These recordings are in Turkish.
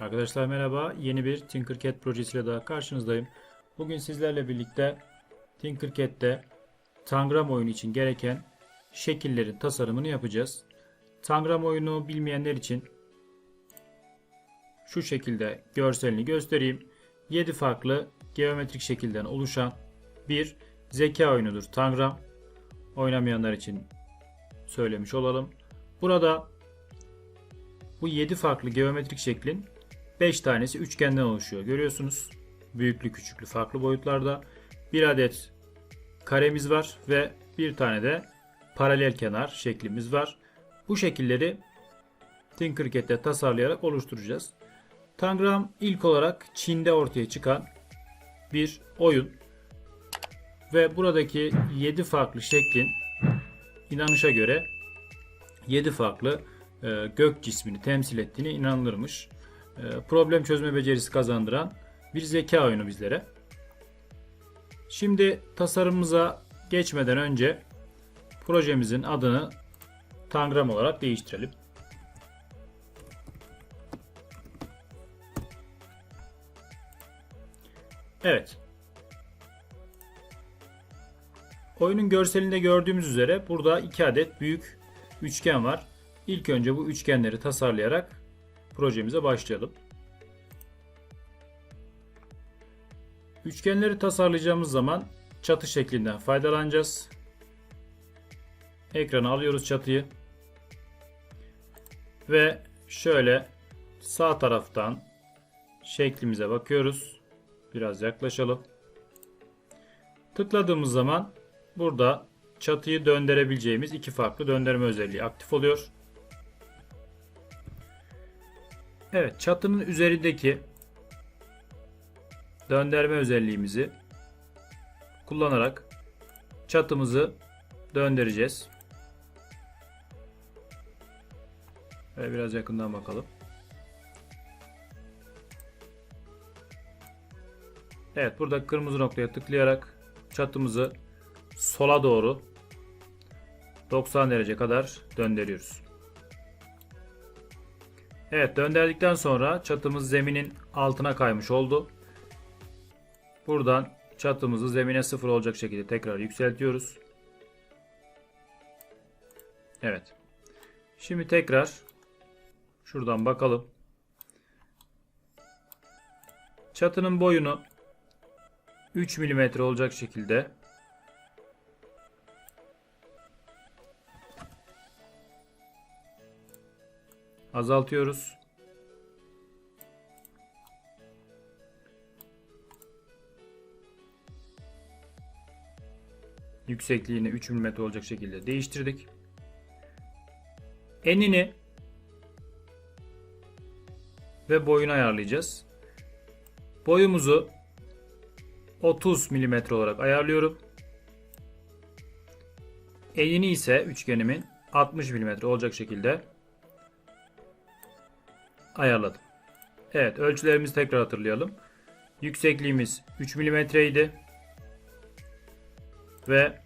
Arkadaşlar merhaba. Yeni bir Tinkercad projesiyle daha karşınızdayım. Bugün sizlerle birlikte Tinkercad'de Tangram oyunu için gereken şekillerin tasarımını yapacağız. Tangram oyunu bilmeyenler için şu şekilde görselini göstereyim. 7 farklı geometrik şekilden oluşan bir zeka oyunudur Tangram. Oynamayanlar için söylemiş olalım. Burada bu 7 farklı geometrik şeklin 5 tanesi üçgenden oluşuyor. Görüyorsunuz. Büyüklü küçüklü farklı boyutlarda. Bir adet karemiz var ve bir tane de paralel kenar şeklimiz var. Bu şekilleri Tinkercad'de tasarlayarak oluşturacağız. Tangram ilk olarak Çin'de ortaya çıkan bir oyun. Ve buradaki 7 farklı şeklin inanışa göre 7 farklı e, gök cismini temsil ettiğine inanılırmış. E, problem çözme becerisi kazandıran bir zeka oyunu bizlere. Şimdi tasarımımıza geçmeden önce projemizin adını Tangram olarak değiştirelim. Evet. Oyunun görselinde gördüğümüz üzere burada iki adet büyük üçgen var. İlk önce bu üçgenleri tasarlayarak projemize başlayalım. Üçgenleri tasarlayacağımız zaman çatı şeklinden faydalanacağız. Ekrana alıyoruz çatıyı. Ve şöyle sağ taraftan şeklimize bakıyoruz. Biraz yaklaşalım. Tıkladığımız zaman burada çatıyı döndürebileceğimiz iki farklı döndürme özelliği aktif oluyor. Evet çatının üzerindeki döndürme özelliğimizi kullanarak çatımızı döndüreceğiz. Ve biraz yakından bakalım. Evet burada kırmızı noktaya tıklayarak çatımızı sola doğru 90 derece kadar döndürüyoruz. Evet döndürdükten sonra çatımız zeminin altına kaymış oldu. Buradan çatımızı zemine sıfır olacak şekilde tekrar yükseltiyoruz. Evet. Şimdi tekrar şuradan bakalım. Çatının boyunu 3 mm olacak şekilde azaltıyoruz. Yüksekliğini 3 mm olacak şekilde değiştirdik. Enini ve boyunu ayarlayacağız. Boyumuzu 30 mm olarak ayarlıyorum. Enini ise üçgenimin 60 mm olacak şekilde ayarladım. Evet ölçülerimizi tekrar hatırlayalım. Yüksekliğimiz 3 mm idi. Ve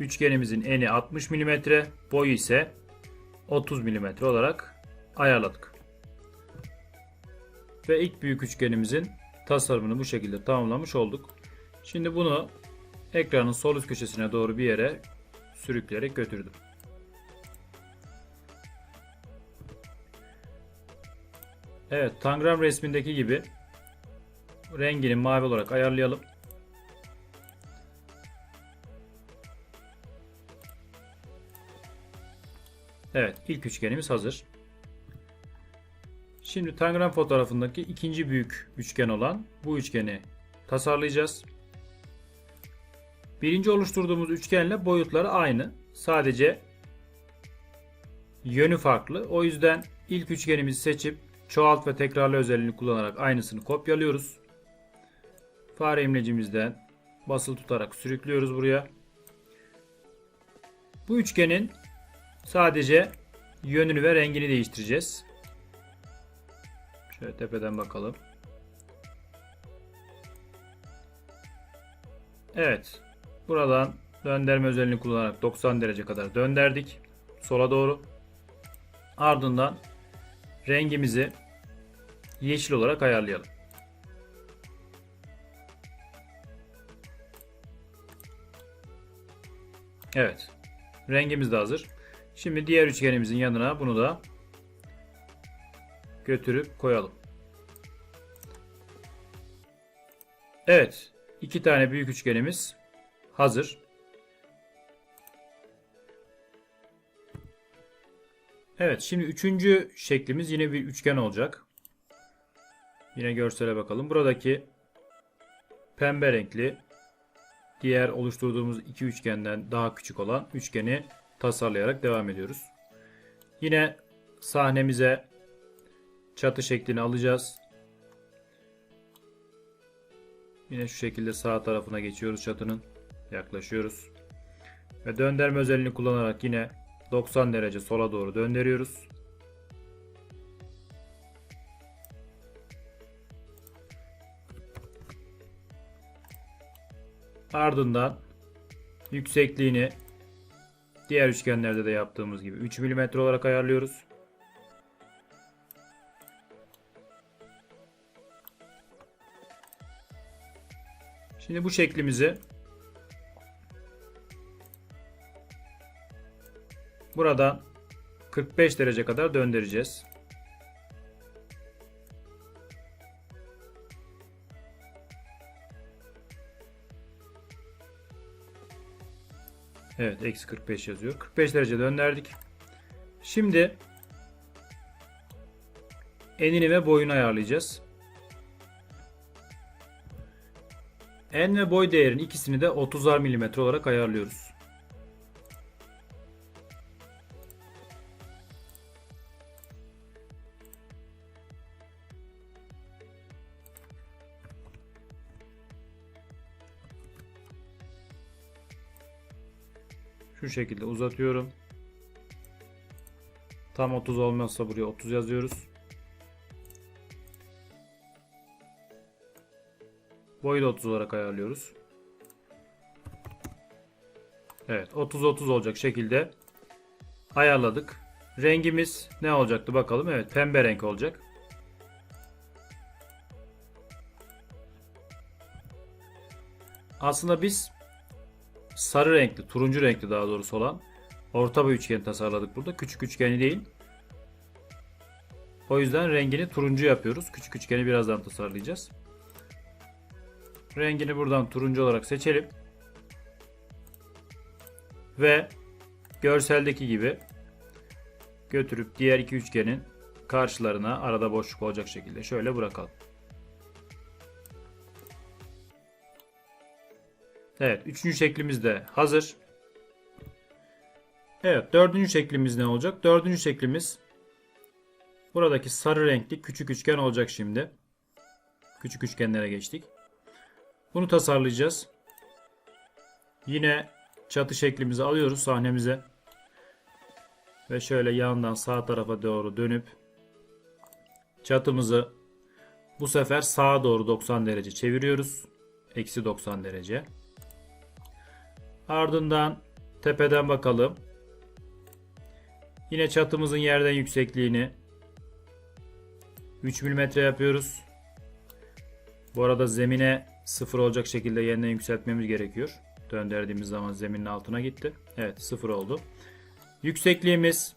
üçgenimizin eni 60 mm, boyu ise 30 mm olarak ayarladık. Ve ilk büyük üçgenimizin tasarımını bu şekilde tamamlamış olduk. Şimdi bunu ekranın sol üst köşesine doğru bir yere sürükleyerek götürdüm. Evet, Tangram resmindeki gibi rengini mavi olarak ayarlayalım. Evet, ilk üçgenimiz hazır. Şimdi Tangram fotoğrafındaki ikinci büyük üçgen olan bu üçgeni tasarlayacağız. Birinci oluşturduğumuz üçgenle boyutları aynı. Sadece yönü farklı. O yüzden ilk üçgenimizi seçip çoğalt ve tekrarla özelliğini kullanarak aynısını kopyalıyoruz. Fare imlecimizden basılı tutarak sürüklüyoruz buraya. Bu üçgenin sadece yönünü ve rengini değiştireceğiz. Şöyle tepeden bakalım. Evet. Buradan döndürme özelliğini kullanarak 90 derece kadar döndürdük. Sola doğru. Ardından rengimizi yeşil olarak ayarlayalım. Evet. Rengimiz de hazır. Şimdi diğer üçgenimizin yanına bunu da götürüp koyalım. Evet. iki tane büyük üçgenimiz hazır. Evet. Şimdi üçüncü şeklimiz yine bir üçgen olacak. Yine görsele bakalım. Buradaki pembe renkli diğer oluşturduğumuz iki üçgenden daha küçük olan üçgeni tasarlayarak devam ediyoruz. Yine sahnemize çatı şeklini alacağız. Yine şu şekilde sağ tarafına geçiyoruz çatının. Yaklaşıyoruz. Ve döndürme özelliğini kullanarak yine 90 derece sola doğru döndürüyoruz. Ardından yüksekliğini diğer üçgenlerde de yaptığımız gibi 3 mm olarak ayarlıyoruz. Şimdi bu şeklimizi buradan 45 derece kadar döndüreceğiz. Evet eksi 45 yazıyor. 45 derece döndürdük. Şimdi enini ve boyunu ayarlayacağız. En ve boy değerinin ikisini de 30'ar milimetre olarak ayarlıyoruz. Şekilde uzatıyorum. Tam 30 olmazsa buraya 30 yazıyoruz. Boyu da 30 olarak ayarlıyoruz. Evet 30-30 olacak şekilde ayarladık. Rengimiz ne olacaktı bakalım. Evet pembe renk olacak. Aslında biz sarı renkli, turuncu renkli daha doğrusu olan orta boy üçgeni tasarladık burada. Küçük üçgeni değil. O yüzden rengini turuncu yapıyoruz. Küçük üçgeni birazdan tasarlayacağız. Rengini buradan turuncu olarak seçelim. Ve görseldeki gibi götürüp diğer iki üçgenin karşılarına arada boşluk olacak şekilde şöyle bırakalım. Evet, üçüncü şeklimiz de hazır. Evet, dördüncü şeklimiz ne olacak? Dördüncü şeklimiz buradaki sarı renkli küçük üçgen olacak şimdi. Küçük üçgenlere geçtik. Bunu tasarlayacağız. Yine çatı şeklimizi alıyoruz sahnemize. Ve şöyle yandan sağ tarafa doğru dönüp çatımızı bu sefer sağa doğru 90 derece çeviriyoruz. Eksi 90 derece. Ardından tepeden bakalım. Yine çatımızın yerden yüksekliğini 3 mm yapıyoruz. Bu arada zemine sıfır olacak şekilde yeniden yükseltmemiz gerekiyor. Döndürdüğümüz zaman zeminin altına gitti. Evet sıfır oldu. Yüksekliğimiz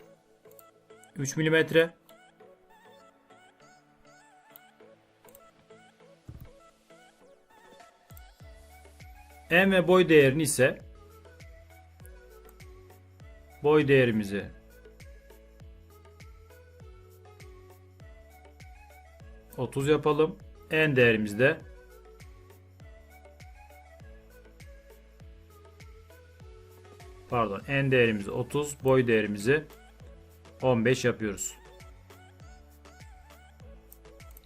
3 mm. En ve boy değerini ise boy değerimizi otuz yapalım. En değerimizde pardon en değerimizi 30 boy değerimizi 15 yapıyoruz.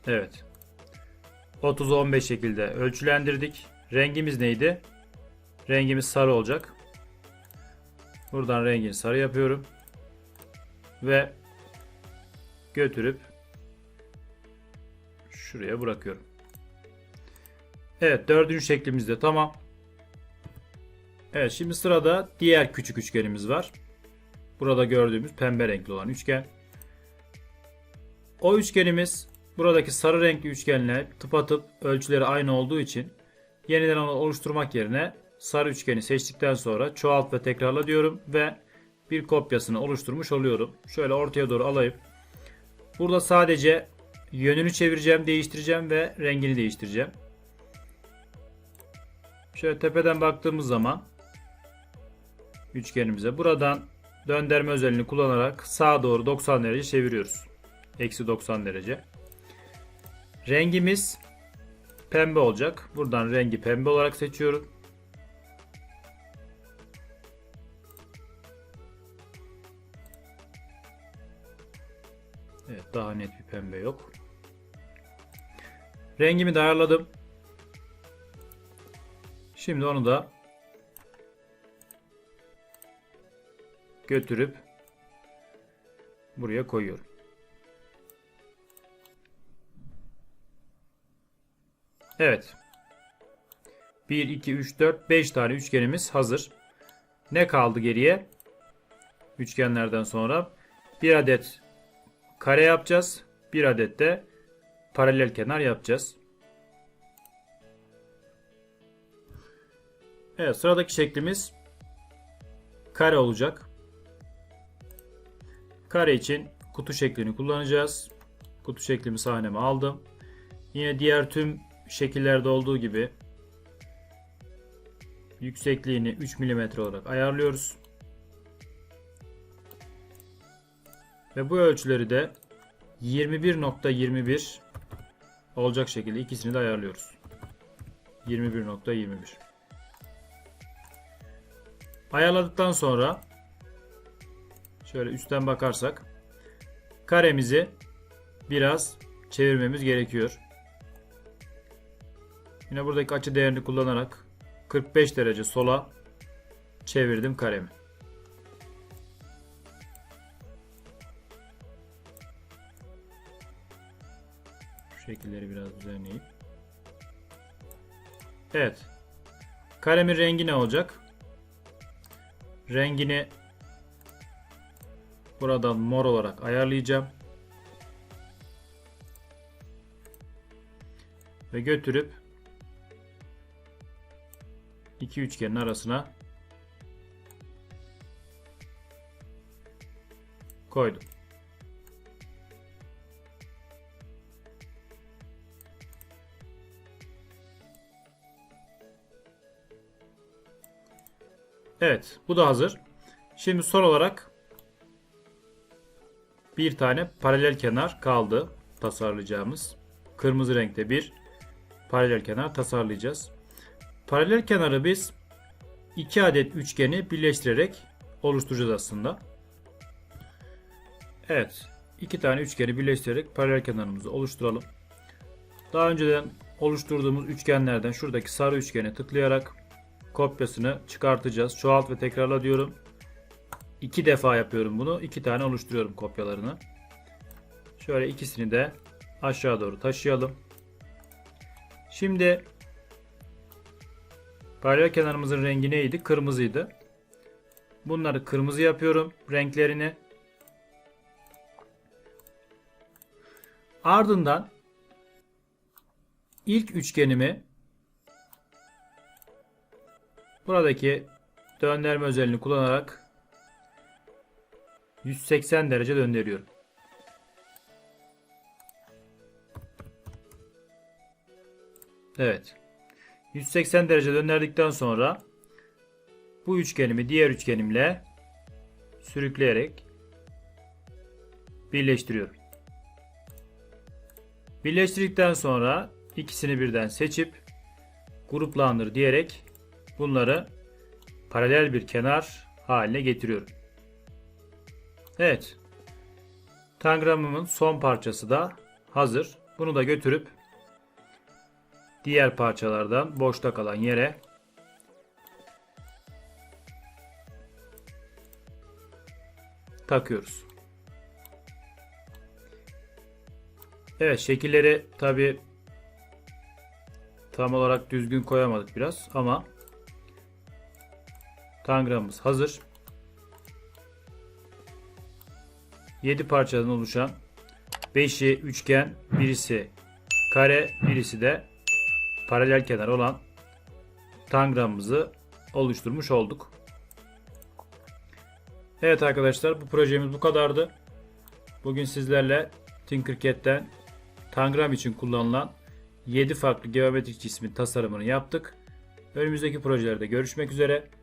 Evet. 30 15 şekilde ölçülendirdik. Rengimiz neydi? Rengimiz sarı olacak. Buradan rengini sarı yapıyorum. Ve götürüp şuraya bırakıyorum. Evet dördüncü şeklimiz de tamam. Evet şimdi sırada diğer küçük üçgenimiz var. Burada gördüğümüz pembe renkli olan üçgen. o üçgenimiz buradaki sarı renkli üçgenle tıpatıp ölçüleri aynı olduğu için yeniden onu oluşturmak yerine sarı üçgeni seçtikten sonra çoğalt ve tekrarla diyorum ve bir kopyasını oluşturmuş oluyorum. Şöyle ortaya doğru alayım. Burada sadece yönünü çevireceğim, değiştireceğim ve rengini değiştireceğim. Şöyle tepeden baktığımız zaman üçgenimize buradan döndürme özelliğini kullanarak sağa doğru 90 derece çeviriyoruz. Eksi 90 derece. Rengimiz pembe olacak. Buradan rengi pembe olarak seçiyorum. Evet daha net bir pembe yok. Rengimi de ayarladım. Şimdi onu da götürüp buraya koyuyorum. Evet. 1, 2, 3, 4, 5 tane üçgenimiz hazır. Ne kaldı geriye? Üçgenlerden sonra bir adet kare yapacağız. Bir adet de paralel kenar yapacağız. Evet sıradaki şeklimiz kare olacak. Kare için kutu şeklini kullanacağız. Kutu şeklimi sahneme aldım. Yine diğer tüm şekillerde olduğu gibi yüksekliğini 3 mm olarak ayarlıyoruz. Ve bu ölçüleri de 21.21 olacak şekilde ikisini de ayarlıyoruz. 21.21 Ayarladıktan sonra şöyle üstten bakarsak karemizi biraz çevirmemiz gerekiyor. Yine buradaki açı değerini kullanarak 45 derece sola çevirdim karemi. Şekilleri biraz düzenleyip. Evet. Karemin rengi ne olacak? Rengini buradan mor olarak ayarlayacağım. Ve götürüp iki üçgenin arasına koydum. Evet, bu da hazır. Şimdi son olarak bir tane paralel kenar kaldı tasarlayacağımız. Kırmızı renkte bir paralel kenar tasarlayacağız. Paralel kenarı biz iki adet üçgeni birleştirerek oluşturacağız aslında. Evet, iki tane üçgeni birleştirerek paralel kenarımızı oluşturalım. Daha önceden oluşturduğumuz üçgenlerden şuradaki sarı üçgene tıklayarak kopyasını çıkartacağız. Çoğalt ve tekrarla diyorum. İki defa yapıyorum bunu. İki tane oluşturuyorum kopyalarını. Şöyle ikisini de aşağı doğru taşıyalım. Şimdi paralel kenarımızın rengi neydi? Kırmızıydı. Bunları kırmızı yapıyorum. Renklerini. Ardından ilk üçgenimi buradaki döndürme özelliğini kullanarak 180 derece döndürüyorum. Evet. 180 derece döndürdükten sonra bu üçgenimi diğer üçgenimle sürükleyerek birleştiriyorum. Birleştirdikten sonra ikisini birden seçip gruplandır diyerek bunları paralel bir kenar haline getiriyorum. Evet. Tangramımın son parçası da hazır. Bunu da götürüp diğer parçalardan boşta kalan yere takıyoruz. Evet şekilleri tabi tam olarak düzgün koyamadık biraz ama tangramımız hazır. 7 parçadan oluşan 5'i üçgen, birisi kare, birisi de paralel kenar olan tangramımızı oluşturmuş olduk. Evet arkadaşlar bu projemiz bu kadardı. Bugün sizlerle Tinkercad'den tangram için kullanılan 7 farklı geometrik cismin tasarımını yaptık. Önümüzdeki projelerde görüşmek üzere.